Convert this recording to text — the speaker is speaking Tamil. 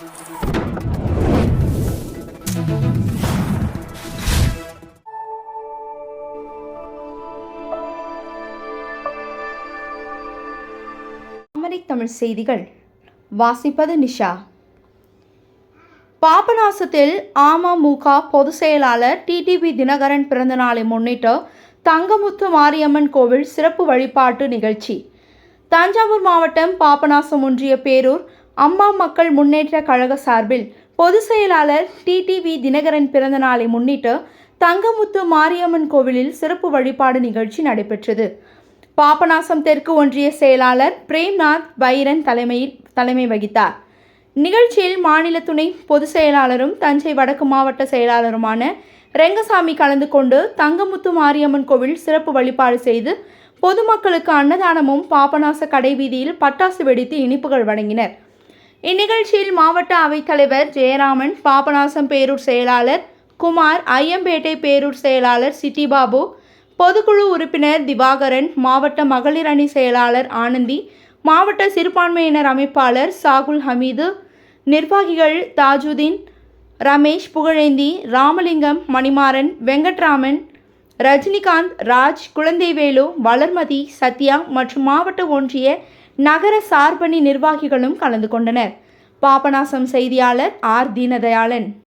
தமிழ் செய்திகள். வாசிப்பது நிஷா. பாபநாசத்தில் அமமுக பொதுச் செயலாளர் டிடிவி தினகரன் பிறந்த நாளை முன்னிட்டு தங்கமுத்து மாரியம்மன் கோவில் சிறப்பு வழிபாட்டு நிகழ்ச்சி. தஞ்சாவூர் மாவட்டம் பாபநாசம் ஒன்றிய பேரூர் அம்மா மக்கள் முன்னேற்ற கழக சார்பில் பொதுச் செயலாளர் டிடிவி தினகரன் பிறந்த நாளை முன்னிட்டு தங்கமுத்து மாரியம்மன் கோவிலில் சிறப்பு வழிபாடு நிகழ்ச்சி நடைபெற்றது. பாபநாசம் தெற்கு ஒன்றிய செயலாளர் பிரேம்நாத் பைரன் தலைமையில் தலைமை வகித்தார். நிகழ்ச்சியில் மாநில துணை பொதுச் செயலாளரும் தஞ்சை வடக்கு மாவட்ட செயலாளருமான ரெங்கசாமி கலந்து கொண்டு தங்கமுத்து மாரியம்மன் கோவில் சிறப்பு வழிபாடு செய்து பொதுமக்களுக்கு அன்னதானமும் பாபநாச கடைவீதியில் பட்டாசு வெடித்து இனிப்புகள் வழங்கினர். இந்நிகழ்ச்சியில் மாவட்ட அவைத்தலைவர் ஜெயராமன் பாபநாசம் பேரூர் செயலாளர் குமார் ஐயம்பேட்டை பேரூர் செயலாளர் சிட்டிபாபு பொதுக்குழு உறுப்பினர் திவாகரன் மாவட்ட மகளிர் அணி செயலாளர் ஆனந்தி மாவட்ட சிறுபான்மையினர் அமைப்பாளர் சாகுல் ஹமீது நிர்வாகிகள் தாஜுதீன் ரமேஷ் புகழேந்தி ராமலிங்கம் மணிமாறன் வெங்கட்ராமன் ரஜினிகாந்த் ராஜ் குழந்தைவேலு வளர்மதி சத்யா மற்றும் மாவட்ட ஒன்றிய நகர சார்பணி நிர்வாகிகளும் கலந்து கொண்டனர். பாபநாசம் செய்தியாளர் ஆர். தீனதயாளன்.